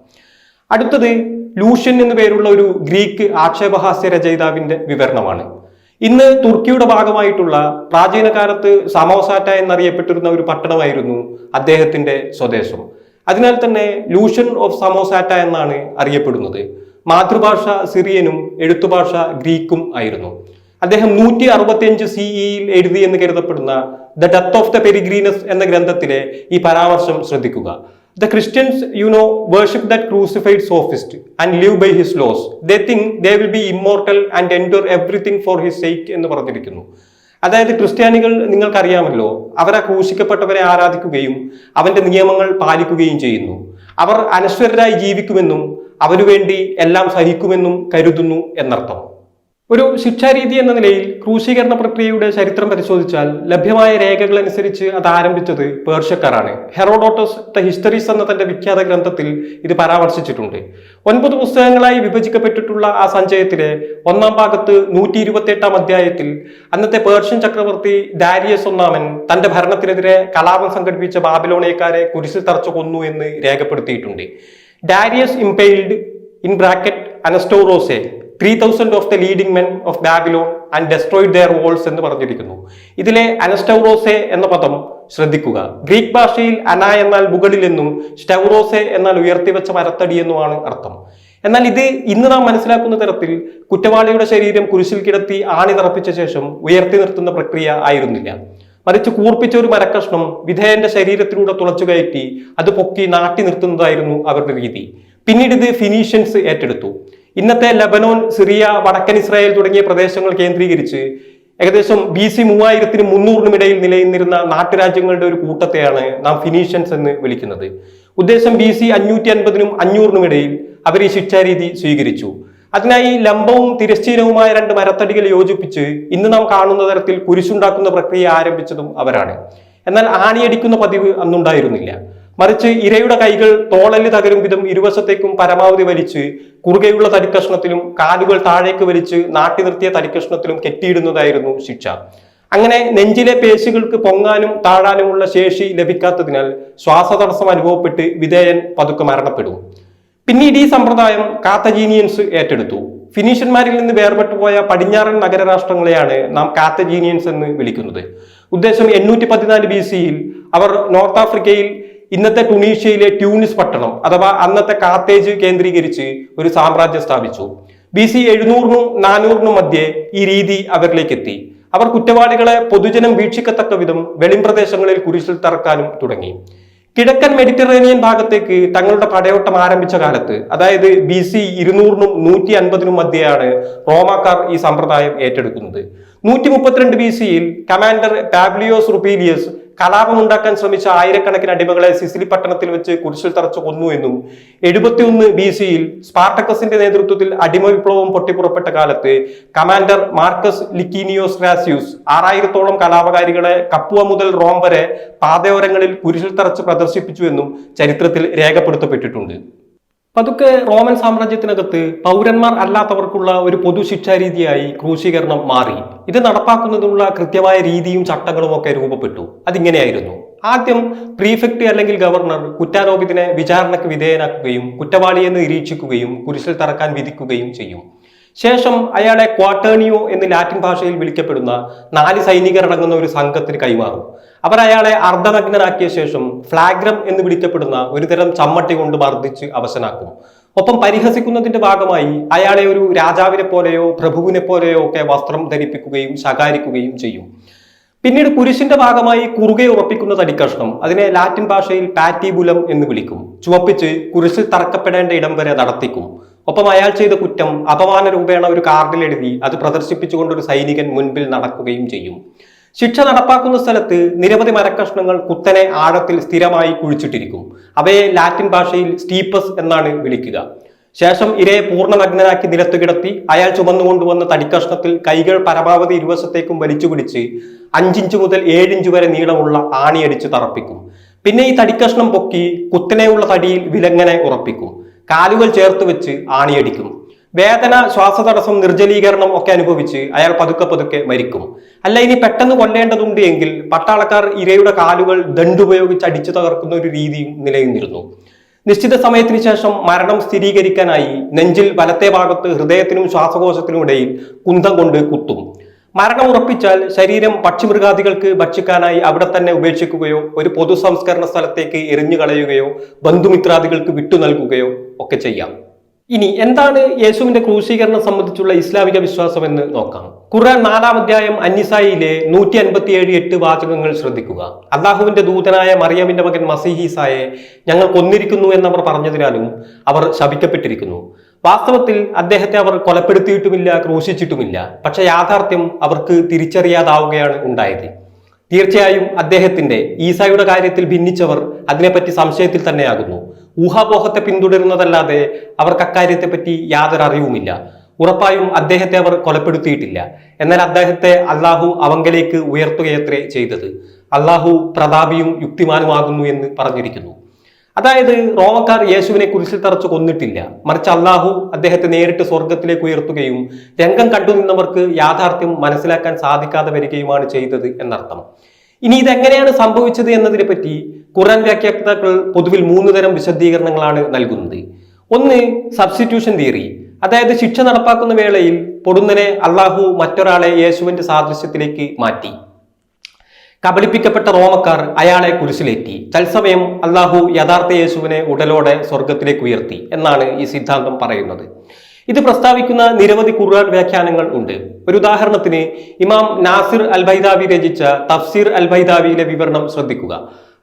അടുത്തത് ലൂഷ്യൻ എന്നു പേരുള്ള ഒരു ഗ്രീക്ക് ആക്ഷേപഹാസ്യ രചയിതാവിന്റെ വിവരണമാണ്. ഇന്ന് തുർക്കിയുടെ ഭാഗമായിട്ടുള്ള പ്രാചീന കാലത്ത് സമോസാറ്റ എന്നറിയപ്പെട്ടിരുന്ന ഒരു പട്ടണമായിരുന്നു അദ്ദേഹത്തിന്റെ സ്വദേശം. അതിനാൽ തന്നെ ലൂഷൻ ഓഫ് സമോസാറ്റ എന്നാണ് അറിയപ്പെടുന്നത്. മാതൃഭാഷ സിറിയനും എഴുത്തുഭാഷ ഗ്രീക്കും ആയിരുന്നു. അദ്ദേഹം നൂറ്റി അറുപത്തിയഞ്ച് സിഇയിൽ എഴുതി എന്ന് കരുതപ്പെടുന്ന the death of the Peregrinus എന്ന ഗ്രന്ഥത്തിലെ ഈ പരാമർശം ശ്രദ്ധിക്കുക. The Christians you know worship that crucified sophist and live by his laws They think they will be immortal and endure everything for his sake എന്ന് പറഞ്ഞിരിക്കുന്നു. അതായത് ക്രിസ്ത്യാനികൾ നിങ്ങൾക്കറിയാമല്ലോ അവരെ ക്രൂശിക്കപ്പെട്ടവരെ ആരാധിക്കുകയും അവന്റെ നിയമങ്ങൾ പാലിക്കുകയും ചെയ്യുന്നു. അവർ അനശ്വരരായി ജീവിക്കുമെന്നും അവനു വേണ്ടി എല്ലാം സഹിക്കുമെന്നും കരുതുന്നു എന്നർത്ഥം. ഒരു ശിക്ഷാരീതി എന്ന നിലയിൽ ക്രൂശീകരണ പ്രക്രിയയുടെ ചരിത്രം പരിശോധിച്ചാൽ ലഭ്യമായ രേഖകൾ അനുസരിച്ച് അത് ആരംഭിച്ചത് പേർഷ്യക്കാരാണ്. ഹെറോഡോട്ടസ് ദ ഹിസ്റ്ററീസ് എന്ന തന്റെ വിഖ്യാത ഗ്രന്ഥത്തിൽ ഇത് പരാമർശിച്ചിട്ടുണ്ട്. ഒൻപത് പുസ്തകങ്ങളായി വിഭജിക്കപ്പെട്ടിട്ടുള്ള ആ സഞ്ചയത്തിലെ ഒന്നാം ഭാഗത്ത് നൂറ്റി ഇരുപത്തി എട്ടാം അധ്യായത്തിൽ അന്നത്തെ പേർഷ്യൻ ചക്രവർത്തി ഡാരിയസ് ഒന്നാമൻ തന്റെ ഭരണത്തിനെതിരെ കലാപം സംഘടിപ്പിച്ച ബാബിലോണിയക്കാരെ കുരിശിൽ തറച്ചു കൊന്നു എന്ന് രേഖപ്പെടുത്തിയിട്ടുണ്ട്. Darius impaled in bracket അനസ്റ്റോറോസെ three thousand of the leading men of Babylon and destroyed their walls എന്ന് പറഞ്ഞിരിക്കുന്നു. ഇതിലെ അനസ്റ്റൗറോസെ എന്ന പദം ശ്രദ്ധിക്കുക. ഗ്രീക്ക് ഭാഷയിൽ അന എന്നാൽ മുകളിൽ എന്നും സ്റ്റൗറോസെ എന്നാൽ ഉയർത്തിവെച്ച മരത്തടി എന്നുമാണ് അർത്ഥം. എന്നാൽ ഇത് ഇന്ന് നാം മനസ്സിലാക്കുന്ന തരത്തിൽ കുറ്റവാളിയുടെ ശരീരം കുരിശിൽ കിടത്തി ആണി തറപ്പിച്ച ശേഷം ഉയർത്തി നിർത്തുന്ന പ്രക്രിയ ആയിരുന്നില്ല. മറിച്ച് കൂർപ്പിച്ച ഒരു മരക്കഷ്ണം വിധേയന്റെ ശരീരത്തിലൂടെ തുളച്ചു കയറ്റി അത് പൊക്കി നാട്ടി നിർത്തുന്നതായിരുന്നു അവരുടെ രീതി. പിന്നീട് ഇത് ഫിനീഷ്യൻസ് ഏറ്റെടുത്തു. ഇന്നത്തെ ലബനോൻ സിറിയ വടക്കൻ ഇസ്രായേൽ തുടങ്ങിയ പ്രദേശങ്ങൾ കേന്ദ്രീകരിച്ച് ഏകദേശം ബി സി മൂവായിരത്തിനും മുന്നൂറിനും ഇടയിൽ നിലനിന്നിരുന്ന നാട്ടുരാജ്യങ്ങളുടെ ഒരു കൂട്ടത്തെയാണ് നാം ഫിനീഷ്യൻസ് എന്ന് വിളിക്കുന്നത്. ഉദ്ദേശം ബി സി അഞ്ഞൂറ്റി അൻപതിനും അഞ്ഞൂറിനും ഇടയിൽ അവർ ഈ ശിക്ഷാരീതി സ്വീകരിച്ചു. അതിനായി ലംബവും തിരശ്ചീനവുമായ രണ്ട് മരത്തടികൾ യോജിപ്പിച്ച് ഇന്ന് നാം കാണുന്ന തരത്തിൽ കുരിശുണ്ടാക്കുന്ന പ്രക്രിയ ആരംഭിച്ചതും അവരാണ്. എന്നാൽ ആണിയടിക്കുന്ന പതിവ് അന്നുണ്ടായിരുന്നില്ല. മറിച്ച് ഇരയുടെ കൈകൾ തോളൽ തകരും വിധം ഇരുവശത്തേക്കും പരമാവധി വലിച്ച് കുറുകെയുള്ള തടിക്കഷ്ണത്തിലും കാലുകൾ താഴേക്ക് വലിച്ച് നാട്ടി നിർത്തിയ തടിക്കഷ്ണത്തിലും കെട്ടിയിടുന്നതായിരുന്നു ശിക്ഷ. അങ്ങനെ നെഞ്ചിലെ പേശികൾക്ക് പൊങ്ങാനും താഴാനുമുള്ള ശേഷി ലഭിക്കാത്തതിനാൽ ശ്വാസതടസ്സം അനുഭവപ്പെട്ട് വിധേയൻ പതുക്കെ മരണപ്പെടും. പിന്നീട് ഈ സമ്പ്രദായം കാത്തജീനിയൻസ് ഏറ്റെടുത്തു. ഫിനീഷ്യന്മാരിൽ നിന്ന് വേർപെട്ടു പോയ പടിഞ്ഞാറൻ നഗരരാഷ്ട്രങ്ങളെയാണ് നാം കാത്തജീനിയൻസ് എന്ന് വിളിക്കുന്നത്. ഉദ്ദേശം എണ്ണൂറ്റി പതിനാല് ബി സിയിൽ അവർ നോർത്ത് ആഫ്രിക്കയിൽ ഇന്നത്തെ ടുണീഷ്യയിലെ ട്യൂണിസ് പട്ടണം അഥവാ അന്നത്തെ കാത്തേജ് കേന്ദ്രീകരിച്ച് ഒരു സാമ്രാജ്യം സ്ഥാപിച്ചു. ബി സി എഴുന്നൂറിനും നാനൂറിനും മധ്യേ ഈ രീതി അവരിലേക്ക് എത്തി അവർ കുറ്റവാളികളെ പൊതുജനം വീക്ഷിക്കത്തക്ക വിധം വെളിംപ്രദേശങ്ങളിൽ കുരിശിൽ തറക്കാനും തുടങ്ങി. കിഴക്കൻ മെഡിറ്ററേനിയൻ ഭാഗത്തേക്ക് തങ്ങളുടെ പടയോട്ടം ആരംഭിച്ച കാലത്ത് അതായത് ബി സി ഇരുന്നൂറിനും നൂറ്റി അൻപതിനും മധ്യയാണ് റോമാക്കാർ ഈ സമ്പ്രദായം ഏറ്റെടുക്കുന്നത്. നൂറ്റി മുപ്പത്തിരണ്ട് ബി സിയിൽ കമാൻഡർ പാബ്ലിയോസ് റുപ്പീലിയസ് കലാപമുണ്ടാക്കാൻ ശ്രമിച്ച ആയിരക്കണക്കിന് അടിമകളെ സിസിലി പട്ടണത്തിൽ വെച്ച് കുരിശിൽ തറച്ചു കൊന്നു എന്നും എഴുപത്തിയൊന്ന് ബി സിയിൽ സ്പാർട്ടക്കസിന്റെ നേതൃത്വത്തിൽ അടിമ വിപ്ലവം പൊട്ടിപ്പുറപ്പെട്ട കാലത്ത് കമാൻഡർ മാർക്കസ് ലിക്കീനിയോസ് ഗ്രാസ്യൂസ് ആറായിരത്തോളം കലാപകാരികളെ കപ്പുവ മുതൽ റോം വരെ പാതയോരങ്ങളിൽ കുരിശിൽ തറച്ച് പ്രദർശിപ്പിച്ചു എന്നും ചരിത്രത്തിൽ രേഖപ്പെടുത്തപ്പെട്ടിട്ടുണ്ട്. പതുക്കെ റോമൻ സാമ്രാജ്യത്തിനകത്ത് പൗരന്മാർ അല്ലാത്തവർക്കുള്ള ഒരു പൊതു ശിക്ഷാരീതിയായി ക്രൂശീകരണം മാറി. ഇത് നടപ്പാക്കുന്നതിനുള്ള കൃത്യമായ രീതിയും ചട്ടങ്ങളും ഒക്കെ രൂപപ്പെട്ടു. അതിങ്ങനെയായിരുന്നു. ആദ്യം പ്രീഫെക്ട് അല്ലെങ്കിൽ ഗവർണർ കുറ്റാരോപിതനെ വിചാരണയ്ക്ക് വിധേയനാക്കുകയും കുറ്റവാളിയെന്ന് നിരീക്ഷിക്കുകയും കുരിശിൽ തറക്കാൻ വിധിക്കുകയും ചെയ്യും. ശേഷം അയാളെ ക്വാട്ടേണിയോ എന്ന് ലാറ്റിൻ ഭാഷയിൽ വിളിക്കപ്പെടുന്ന നാല് സൈനികർ അടങ്ങുന്ന ഒരു സംഘത്തിന് കൈമാറും. അവർ അയാളെ അർദ്ധനഗ്നനാക്കിയ ശേഷം ഫ്ലാഗ്രം എന്ന് വിളിക്കപ്പെടുന്ന ഒരു തരം ചമ്മട്ടി കൊണ്ട് മർദ്ദിച്ച് അവശനാക്കും. ഒപ്പം പരിഹസിക്കുന്നതിന്റെ ഭാഗമായി അയാളെ ഒരു രാജാവിനെ പോലെയോ പ്രഭുവിനെ പോലെയോ ഒക്കെ വസ്ത്രം ധരിപ്പിക്കുകയും ശകാരിക്കുകയും ചെയ്യും. പിന്നീട് കുരിശിന്റെ ഭാഗമായി കുറുകെ ഉറപ്പിക്കുന്ന തടിക്കഷ്ണം അതിനെ ലാറ്റിൻ ഭാഷയിൽ പാറ്റിബുലം എന്ന് വിളിക്കും. ചുവപ്പിച്ച് കുരിശിൽ തറക്കപ്പെടേണ്ട ഇടം വരെ നടത്തിക്കും. ഒപ്പം അയാൾ ചെയ്ത കുറ്റം അപമാന രൂപേണ ഒരു കാർഡിൽ എഴുതി അത് പ്രദർശിപ്പിച്ചുകൊണ്ട് ഒരു സൈനികൻ മുൻപിൽ നടക്കുകയും ചെയ്യും. ശിക്ഷ നടപ്പാക്കുന്ന സ്ഥലത്ത് നിരവധി മരക്കഷ്ണങ്ങൾ കുത്തനെ ആഴത്തിൽ സ്ഥിരമായി കുഴിച്ചിട്ടിരിക്കും. അവയെ ലാറ്റിൻ ഭാഷയിൽ സ്റ്റീപ്പസ് എന്നാണ് വിളിക്കുക. ശേഷം ഇരയെ പൂർണ നഗ്നനാക്കി നിലത്തു കിടത്തി അയാൾ ചുമന്നുകൊണ്ടുവന്ന തടിക്കഷ്ണത്തിൽ കൈകൾ പരമാവധി ഇരുവശത്തേക്കും വലിച്ചു പിടിച്ച് അഞ്ചിഞ്ച് മുതൽ ഏഴിഞ്ച് വരെ നീളമുള്ള ആണിയടിച്ച് തറപ്പിക്കും. പിന്നെ ഈ തടിക്കഷ്ണം പൊക്കി കുത്തനെയുള്ള തടിയിൽ വിലങ്ങനെ ഉറപ്പിക്കും. കാലുകൾ ചേർത്ത് വെച്ച് ആണിയടിക്കും. വേദന ശ്വാസതടസ്സം നിർജലീകരണം ഒക്കെ അനുഭവിച്ച് അയാൾ പതുക്കെ പതുക്കെ മരിക്കും. അല്ല ഇനി പെട്ടെന്ന് കൊല്ലേണ്ടതുണ്ട് എങ്കിൽ പട്ടാളക്കാർ ഇരയുടെ കാലുകൾ ദണ്ടുപയോഗിച്ച് അടിച്ചു തകർക്കുന്ന ഒരു രീതിയും നിലനിന്നിരുന്നു. നിശ്ചിത സമയത്തിന് ശേഷം മരണം സ്ഥിരീകരിക്കാനായി നെഞ്ചിൽ വലത്തെ ഭാഗത്ത് ഹൃദയത്തിനും ശ്വാസകോശത്തിനും ഇടയിൽ കുന്തം കൊണ്ട് കുത്തും. മരണം ഉറപ്പിച്ചാൽ ശരീരം പക്ഷിമൃഗാദികൾക്ക് ഭക്ഷിക്കാനായി അവിടെ തന്നെ ഉപേക്ഷിക്കുകയോ ഒരു പൊതു സംസ്കരണ സ്ഥലത്തേക്ക് എറിഞ്ഞു കളയുകയോ ബന്ധുമിത്രാദികൾക്ക് വിട്ടു നൽകുകയോ ഒക്കെ ചെയ്യാം. ഇനി എന്താണ് യേശുവിന്റെ ക്രൂശീകരണം സംബന്ധിച്ചുള്ള ഇസ്ലാമിക വിശ്വാസം എന്ന് നോക്കാം. ഖുർആൻ നാലാം അധ്യായം അന്നിസായിലെ നൂറ്റി അൻപത്തിയേഴ് എട്ട് വാചകങ്ങൾ ശ്രദ്ധിക്കുക. അള്ളാഹുവിന്റെ ദൂതനായ മറിയമിന്റെ മകൻ മസീഹീസായെ ഞങ്ങൾ കൊന്നിരിക്കുന്നു എന്നവർ പറഞ്ഞതിനാലും അവർ ശപിക്കപ്പെട്ടിരിക്കുന്നു. വാസ്തവത്തിൽ അദ്ദേഹത്തെ അവർ കൊലപ്പെടുത്തിയിട്ടുമില്ല ക്രൂശിച്ചിട്ടുമില്ല. പക്ഷെ യാഥാർത്ഥ്യം അവർക്ക് തിരിച്ചറിയാതാവുകയാണ് ഉണ്ടായത്. തീർച്ചയായും അദ്ദേഹത്തിന്റെ ഈസായുടെ കാര്യത്തിൽ ഭിന്നിച്ചവർ അതിനെപ്പറ്റി സംശയത്തിൽ തന്നെയാകുന്നു. ഊഹാപോഹത്തെ പിന്തുടരുന്നതല്ലാതെ അവർക്ക് അക്കാര്യത്തെപ്പറ്റി യാതൊരു അറിവുമില്ല ഉറപ്പായും അദ്ദേഹത്തെ അവർ കൊലപ്പെടുത്തിയിട്ടില്ല. എന്നാൽ അദ്ദേഹത്തെ അള്ളാഹു അവങ്കലേക്ക് ഉയർത്തുകയത്രേ ചെയ്തത്. അള്ളാഹു പ്രതാപിയും യുക്തിമാനുമാകുന്നു എന്ന് പറഞ്ഞിരിക്കുന്നു. അതായത് റോമക്കാർ യേശുവിനെ കുരിശിൽ തറച്ചു കൊന്നിട്ടില്ല. മറിച്ച് അള്ളാഹു അദ്ദേഹത്തെ നേരിട്ട് സ്വർഗത്തിലേക്ക് ഉയർത്തുകയും രംഗം കണ്ടു നിന്നവർക്ക് യാഥാർത്ഥ്യം മനസ്സിലാക്കാൻ സാധിക്കാതെ വരികയുമാണ് ചെയ്തത് എന്നർത്ഥം. ഇനി ഇതെങ്ങനെയാണ് സംഭവിച്ചത് എന്നതിനെ പറ്റി ഖുറാൻ വ്യാഖ്യാതാക്കൾ പൊതുവിൽ മൂന്ന് തരം വിശദീകരണങ്ങളാണ് നൽകുന്നത്. ഒന്ന് സബ്സ്റ്റിറ്റ്യൂഷൻ തിയറി അതായത് ശിക്ഷ നടപ്പാക്കുന്ന വേളയിൽ പൊടുന്നനെ അള്ളാഹു മറ്റൊരാളെ യേശുവിന്റെ സാദൃശ്യത്തിലേക്ക് മാറ്റി. കബളിപ്പിക്കപ്പെട്ട റോമക്കാർ അയാളെ കുരിശിലേറ്റി. തത്സമയം അള്ളാഹു യഥാർത്ഥ യേശുവിനെ ഉടലോടെ സ്വർഗത്തിലേക്ക് ഉയർത്തി എന്നാണ് ഈ സിദ്ധാന്തം പറയുന്നത്. ഇത് പ്രസ്താവിക്കുന്ന നിരവധി ഖുർആൻ വ്യാഖ്യാനങ്ങൾ ഉണ്ട്. ഒരു ഉദാഹരണത്തിന് ഇമാം നാസിർ അൽബൈദാവി രചിച്ച തഫ്സീർ അൽ ബൈദാവിയിലെ വിവരണം ശ്രദ്ധിക്കുക.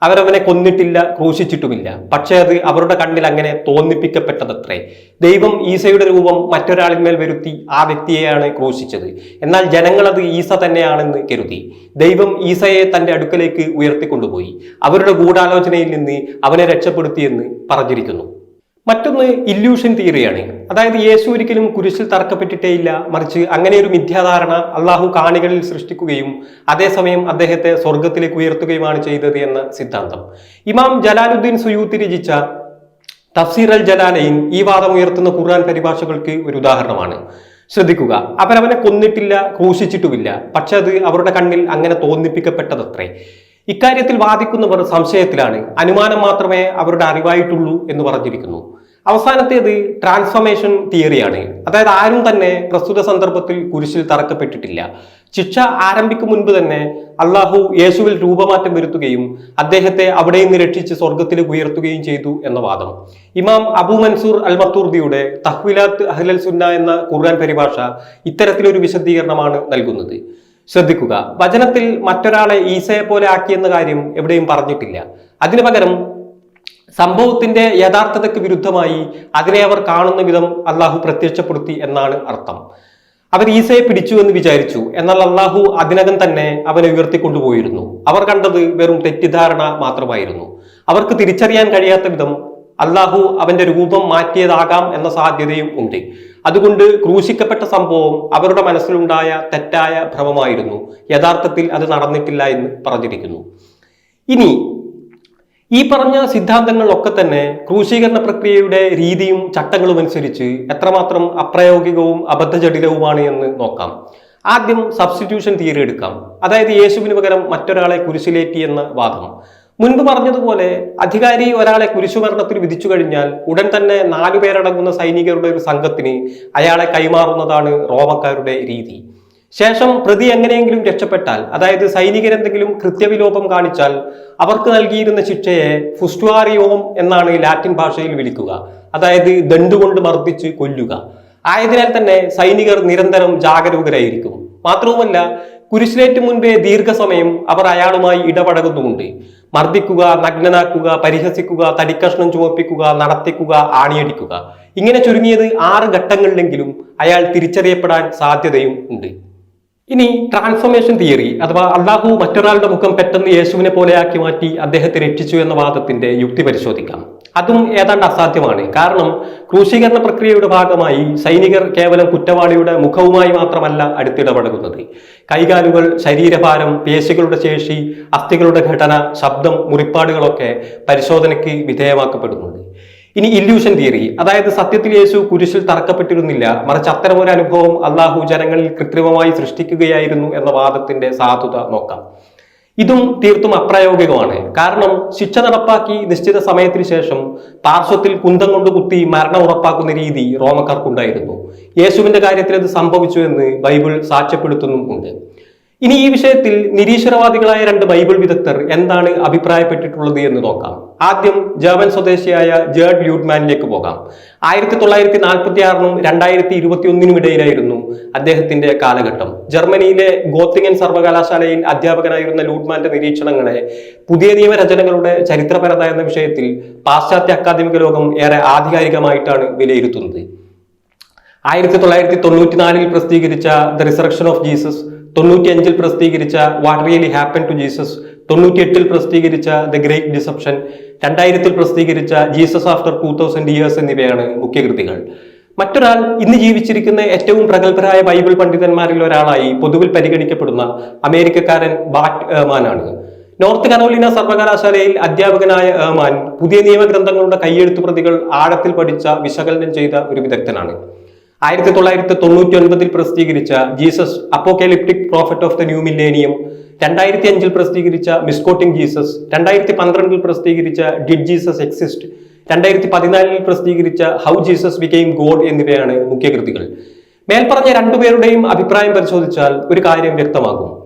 അവരവനെ കൊന്നിട്ടില്ല ക്രൂശിച്ചിട്ടുമില്ല. പക്ഷേ അത് അവരുടെ കണ്ണിൽ അങ്ങനെ തോന്നിപ്പിക്കപ്പെട്ടതത്രേ. ദൈവം ഈസയുടെ രൂപം മറ്റൊരാളിന്മേൽ വരുത്തി ആ വ്യക്തിയെയാണ് ക്രൂശിച്ചത്. എന്നാൽ ജനങ്ങൾ അത് ഈസ തന്നെയാണെന്ന് കരുതി. ദൈവം ഈസയെ തന്റെ അടുക്കലേക്ക് ഉയർത്തിക്കൊണ്ടുപോയി. അവരുടെ ഗൂഢാലോചനയിൽ നിന്ന് അവനെ രക്ഷപ്പെടുത്തിയെന്ന് പറഞ്ഞിരിക്കുന്നു. മറ്റൊന്ന് ഇല്യൂഷൻ തിയറിയാണ് അതായത് യേശു ഒരിക്കലും കുരിശിൽ തറക്കപ്പെട്ടിട്ടേയില്ല മറിച്ച് അങ്ങനെ ഒരു മിഥ്യാധാരണ അള്ളാഹു കാണികളിൽ സൃഷ്ടിക്കുകയും അതേസമയം അദ്ദേഹത്തെ സ്വർഗത്തിലേക്ക് ഉയർത്തുകയുമാണ് ചെയ്തത് എന്ന സിദ്ധാന്തം. ഇമാം ജലാലുദ്ദീൻ സുയൂത്തി രചിച്ച തഫ്സീർ അൽ ജലാലയിൻ ഈ വാദം ഉയർത്തുന്ന ഖുർആൻ പരിഭാഷകൾക്ക് ഒരു ഉദാഹരണമാണ്. ശ്രദ്ധിക്കുക അവരവനെ കൊന്നിട്ടില്ല ക്രൂശിച്ചിട്ടുമില്ല പക്ഷെ അത് അവരുടെ കണ്ണിൽ അങ്ങനെ തോന്നിപ്പിക്കപ്പെട്ടതത്രേ. ഇക്കാര്യത്തിൽ വാദിക്കുന്നവർ സംശയത്തിലാണ്. അനുമാനം മാത്രമേ അവരുടെ അറിവായിട്ടുള്ളൂ എന്ന് പറഞ്ഞിരിക്കുന്നു. അവസാനത്തേത് ട്രാൻസ്ഫോർമേഷൻ തിയറിയാണ്. അതായത് ആരും തന്നെ പ്രസ്തുത സന്ദർഭത്തിൽ കുരിശിൽ തറക്കപ്പെട്ടിട്ടില്ല. ശിക്ഷ ആരംഭിക്കും മുൻപ് തന്നെ അള്ളാഹു യേശുവിൽ രൂപമാറ്റം വരുത്തുകയും അദ്ദേഹത്തെ അവിടെ നിന്ന് രക്ഷിച്ച് സ്വർഗത്തിലേക്ക് ഉയർത്തുകയും ചെയ്തു എന്ന വാദം. ഇമാം അബു മൻസൂർ അൽ മത്തൂർദിയുടെ തഹ്വിലാത്ത് അഹ്ലൽ സുന്ന എന്ന ഖുർആൻ പരിഭാഷ ഇത്തരത്തിലൊരു വിശദീകരണമാണ് നൽകുന്നത്. ശ്രദ്ധിക്കുക. വചനത്തിൽ മറ്റൊരാളെ ഈസയെ പോലെ ആക്കിയെന്ന കാര്യം എവിടെയും പറഞ്ഞിട്ടില്ല. അതിനു പകരം സംഭവത്തിന്റെ യഥാർത്ഥതയ്ക്ക് വിരുദ്ധമായി അതിനെ അവർ കാണുന്ന വിധം അള്ളാഹു പ്രത്യക്ഷപ്പെടുത്തി എന്നാണ് അർത്ഥം. അവർ ഈസയെ പിടിച്ചു എന്ന് വിചാരിച്ചു. എന്നാൽ അള്ളാഹു അതിനകം തന്നെ അവനെ ഉയർത്തിക്കൊണ്ടുപോയിരുന്നു. അവർ കണ്ടത് വെറും തെറ്റിദ്ധാരണ മാത്രമായിരുന്നു. അവർക്ക് തിരിച്ചറിയാൻ കഴിയാത്ത വിധം അള്ളാഹു അവന്റെ രൂപം മാറ്റിയതാകാം എന്ന സാധ്യതയും ഉണ്ട്. അതുകൊണ്ട് ക്രൂശിക്കപ്പെട്ട സംഭവം അവരുടെ മനസ്സിലുണ്ടായ തെറ്റായ ഭ്രമമായിരുന്നു. യഥാർത്ഥത്തിൽ അത് നടന്നിട്ടില്ല എന്ന് പറഞ്ഞിരിക്കുന്നു. ഇനി ഈ പറഞ്ഞ സിദ്ധാന്തങ്ങളൊക്കെ തന്നെ ക്രൂശീകരണ പ്രക്രിയയുടെ രീതിയും ചട്ടങ്ങളും അനുസരിച്ച് എത്രമാത്രം അപ്രായോഗികവും അബദ്ധജടിലവുമാണ് എന്ന് നോക്കാം. ആദ്യം സബ്സ്റ്റിറ്റ്യൂഷൻ തിയറി എടുക്കാം. അതായത് യേശുവിന് പകരം മറ്റൊരാളെ കുരിശിലേറ്റി എന്ന വാദം. മുൻപ് പറഞ്ഞതുപോലെ അധികാരി ഒരാളെ കുരിശുമരണത്തിന് വിധിച്ചു കഴിഞ്ഞാൽ ഉടൻ തന്നെ നാലു പേരടങ്ങുന്ന സൈനികരുടെ ഒരു സംഘത്തിന് അയാളെ കൈമാറുന്നതാണ് റോമക്കാരുടെ രീതി. ശേഷം പ്രതി എങ്ങനെയെങ്കിലും രക്ഷപ്പെട്ടാൽ അതായത് സൈനികരെന്തെങ്കിലും കൃത്യവിലോപം കാണിച്ചാൽ അവർക്ക് നൽകിയിരുന്ന ശിക്ഷയെ ഫുസ്റ്റുവാറിയോം എന്നാണ് ലാറ്റിൻ ഭാഷയിൽ വിളിക്കുക. അതായത് ദണ്ടുകൊണ്ട് മർദ്ദിച്ച് കൊല്ലുക. ആയതിനാൽ തന്നെ സൈനികർ നിരന്തരം ജാഗരൂകരായിരിക്കും. മാത്രവുമല്ല കുരിശിലേറ്റ് മുൻപേ ദീർഘസമയം അവർ അയാളുമായി ഇടപഴകുന്നുമുണ്ട്. മർദ്ദിക്കുക നഗ്നനാക്കുക പരിഹസിക്കുക തടിക്കഷ്ണം ചുമപ്പിക്കുക നടത്തിക്കുക ആണിയടിക്കുക. ഇങ്ങനെ ചുരുങ്ങിയത് ആറ് ഘട്ടങ്ങളിലെങ്കിലും അയാൾ തിരിച്ചറിയപ്പെടാൻ സാധ്യതയും ഉണ്ട്. ഇനി ട്രാൻസ്ഫോർമേഷൻ തിയറി അഥവാ അള്ളാഹു മറ്റൊരാളുടെ മുഖം പെട്ടെന്ന് യേശുവിനെ പോലെയാക്കി മാറ്റി അദ്ദേഹത്തെ രക്ഷിച്ചു എന്ന വാദത്തിന്റെ യുക്തി പരിശോധിക്കാം. അതും ഏതാണ്ട് അസാധ്യമാണ്. കാരണം ക്രൂശീകരണ പ്രക്രിയയുടെ ഭാഗമായി സൈനികർ കേവലം കുറ്റവാളിയുടെ മുഖവുമായി മാത്രമല്ല അടുത്തിടപഴകുന്നത്. കൈകാലുകൾ ശരീരഭാരം പേശികളുടെ ശേഷി അസ്ഥികളുടെ ഘടന ശബ്ദം മുറിപ്പാടുകളൊക്കെ പരിശോധനയ്ക്ക് വിധേയമാക്കപ്പെടുന്നുണ്ട്. ഇനി ഇല്യൂഷൻ തിയറി. അതായത് സത്യത്തിൽ യേശു കുരിശിൽ തറക്കപ്പെട്ടിരുന്നില്ല. മറിച്ച് അത്തരമൊരു അനുഭവം അള്ളാഹു ജനങ്ങളിൽ കൃത്രിമമായി സൃഷ്ടിക്കുകയായിരുന്നു എന്ന വാദത്തിന്റെ സാധുത നോക്കാം. ഇതും തീർത്തും അപ്രായോഗികമാണ്. കാരണം ശിക്ഷ നടപ്പാക്കി നിശ്ചിത സമയത്തിന് ശേഷം പാർശ്വത്തിൽ കുന്തം കൊണ്ട് കുത്തി മരണം ഉറപ്പാക്കുന്ന രീതി റോമക്കാർക്കുണ്ടായിരുന്നു. യേശുവിന്റെ കാര്യത്തിൽ അത് സംഭവിച്ചു എന്ന് ബൈബിൾ സാക്ഷ്യപ്പെടുത്തുന്നുമുണ്ട് ഇനി ഈ വിഷയത്തിൽ നിരീശ്വരവാദികളായ രണ്ട് ബൈബിൾ വിദഗ്ധർ എന്താണ് അഭിപ്രായപ്പെട്ടിട്ടുള്ളത് എന്ന് നോക്കാം. ആദ്യം ജർമ്മൻ സ്വദേശിയായ ജേർഡ് ല്യൂഡ്മാനിലേക്ക് പോകാം. ആയിരത്തി തൊള്ളായിരത്തി നാൽപ്പത്തി ആറിനും രണ്ടായിരത്തി ഇരുപത്തി ഒന്നിനും ഇടയിലായിരുന്നു അദ്ദേഹത്തിന്റെ കാലഘട്ടം. ജർമ്മനിയിലെ ഗോത്തിങ്ങൻ സർവകലാശാലയിൽ അധ്യാപകനായിരുന്ന ലൂഡ്മാന്റെ നിരീക്ഷണങ്ങളെ പുതിയ നിയമരചനകളുടെ ചരിത്രപരത എന്ന വിഷയത്തിൽ പാശ്ചാത്യ അക്കാദമിക ലോകം ഏറെ ആധികാരികമായിട്ടാണ് വിലയിരുത്തുന്നത്. ആയിരത്തി തൊള്ളായിരത്തി തൊണ്ണൂറ്റിനാലിൽ പ്രസിദ്ധീകരിച്ച ദ റിസറക്ഷൻ ഓഫ് ജീസസ് തൊണ്ണൂറ്റിയഞ്ചിൽ പ്രസിദ്ധീകരിച്ച what really happen to Jesus തൊണ്ണൂറ്റിയെട്ടിൽ പ്രസിദ്ധീകരിച്ച ദ ഗ്രേറ്റ് ഡിസപ്ഷൻ രണ്ടായിരത്തിൽ പ്രസിദ്ധീകരിച്ച Jesus after two thousand years എന്നിവയാണ് മുഖ്യകൃതികൾ. മറ്റൊരാൾ ഇന്ന് ജീവിച്ചിരിക്കുന്ന ഏറ്റവും പ്രഗത്ഭരായ ബൈബിൾ പണ്ഡിതന്മാരിൽ ഒരാളായി പൊതുവിൽ പരിഗണിക്കപ്പെടുന്ന അമേരിക്കക്കാരൻ ബാറ്റ് ഏമാനാണ് നോർത്ത് കരോലിന സർവകലാശാലയിൽ അധ്യാപകനായ ഏമാൻ പുതിയ നിയമഗ്രന്ഥങ്ങളുടെ കൈയെഴുത്തു പ്രതികൾ ആഴത്തിൽ പഠിച്ച വിശകലനം ചെയ്ത ഒരു വിദഗ്ധനാണ്. ആയിരത്തി തൊള്ളായിരത്തി തൊണ്ണൂറ്റി ഒൻപതിൽ പ്രസിദ്ധീകരിച്ച Jesus apocalyptic prophet of the new millennium രണ്ടായിരത്തി അഞ്ചിൽ പ്രസിദ്ധീകരിച്ച മിസ്കോട്ടിംഗ് ജീസസ് രണ്ടായിരത്തി പന്ത്രണ്ടിൽ പ്രസിദ്ധീകരിച്ച ഡിഡ് ജീസസ് എക്സിസ്റ്റ് രണ്ടായിരത്തി പതിനാലിൽ പ്രസിദ്ധീകരിച്ച ഹൗ ജീസസ് വികെയിം ഗോഡ് എന്നിവയാണ് മുഖ്യകൃതികൾ. മേൽപ്പറഞ്ഞ രണ്ടുപേരുടെയും അഭിപ്രായം പരിശോധിച്ചാൽ ഒരു കാര്യം വ്യക്തമാകും.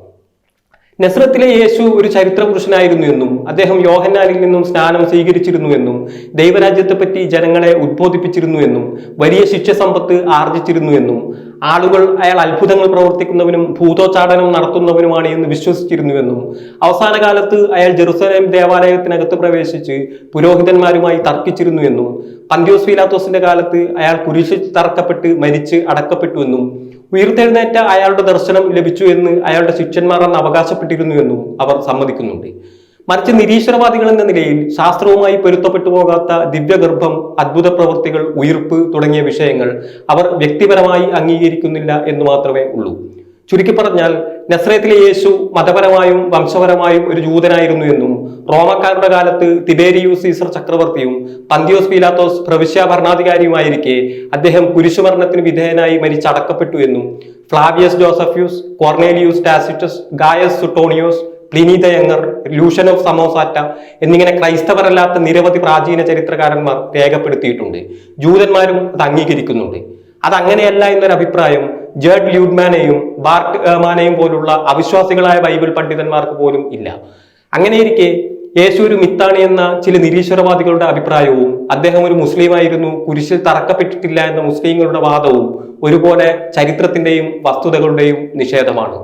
നസ്രത്തിലെ യേശു ഒരു ചരിത്ര പുരുഷനായിരുന്നു എന്നും അദ്ദേഹം യോഹന്നാനിൽ നിന്നും സ്നാനം സ്വീകരിച്ചിരുന്നു എന്നും ദൈവരാജ്യത്തെപ്പറ്റി ജനങ്ങളെ ഉദ്ബോധിപ്പിച്ചിരുന്നു എന്നും വലിയ ശിക്ഷ സമ്പത്ത് ആർജിച്ചിരുന്നു എന്നും ആളുകൾ അയാൾ അത്ഭുതങ്ങൾ പ്രവർത്തിക്കുന്നവനും ഭൂതോച്ചാടനം നടത്തുന്നവനുമാണ് എന്ന് വിശ്വസിച്ചിരുന്നുവെന്നും അവസാന കാലത്ത് അയാൾ ജെറുസലേം ദേവാലയത്തിനകത്ത് പ്രവേശിച്ച് പുരോഹിതന്മാരുമായി തർക്കിച്ചിരുന്നുവെന്നും പന്തിയോസ് ഫീലാത്തോസിന്റെ കാലത്ത് അയാൾ കുരിശിൽ തറക്കപ്പെട്ട് മരിച്ച് അടക്കപ്പെട്ടുവെന്നും ഉയർത്തെഴുന്നേറ്റ അയാളുടെ ദർശനം ലഭിച്ചു എന്ന് അയാളുടെ ശിഷ്യന്മാർ അന്ന് അവകാശപ്പെട്ടിരുന്നുവെന്നും അവർ സമ്മതിക്കുന്നുണ്ട്. മറിച്ച് നിരീശ്വരവാദികൾ എന്ന നിലയിൽ ശാസ്ത്രവുമായി പൊരുത്തപ്പെട്ടു പോകാത്ത ദിവ്യഗർഭം അത്ഭുത പ്രവൃത്തികൾ ഉയിർപ്പ് തുടങ്ങിയ വിഷയങ്ങൾ അവർ വ്യക്തിപരമായി അംഗീകരിക്കുന്നില്ല എന്ന് മാത്രമേ ഉള്ളൂ. ചുരുക്കി പറഞ്ഞാൽ നസ്രേത്തിലെ യേശു മതപരമായും വംശപരമായും ഒരു ജൂതനായിരുന്നു എന്നും റോമക്കാരുടെ കാലത്ത് തിബേരിയൂസ് സീസർ ചക്രവർത്തിയും പന്തിയോസ് പീലാത്തോസ് പ്രവിശ്യ ഭരണാധികാരിയുമായിരിക്കെ അദ്ദേഹം കുരിശുമരണത്തിന് വിധേയനായി മരിച്ചടക്കപ്പെട്ടു എന്നും Flavius Josephus Cornelius Tacitus Gaius Suetonius Pliny the Younger Lucian of Samosata എന്നിങ്ങനെ ക്രൈസ്തവരല്ലാത്ത നിരവധി പ്രാചീന ചരിത്രകാരന്മാർ രേഖപ്പെടുത്തിയിട്ടുണ്ട്. ജൂതന്മാരും അത് അംഗീകരിക്കുന്നുണ്ട്. അതങ്ങനെയല്ല എന്നൊരു അഭിപ്രായം ജേർഡ് ല്യൂഡ്മാനെയും ബാർട്ട് മാനെയും പോലുള്ള അവിശ്വാസികളായ ബൈബിൾ പണ്ഡിതന്മാർക്ക് പോലും ഇല്ല. അങ്ങനെയിരിക്കെ യേശു ഒരു മിത്താണ് എന്ന ചില നിരീശ്വരവാദികളുടെ അഭിപ്രായവും അദ്ദേഹം ഒരു മുസ്ലിമായിരുന്നു കുരിശിൽ തറക്കപ്പെട്ടിട്ടില്ല എന്ന മുസ്ലിങ്ങളുടെ വാദവും ഒരുപോലെ ചരിത്രത്തിന്റെയും വസ്തുതകളുടെയും നിഷേധമാണ്.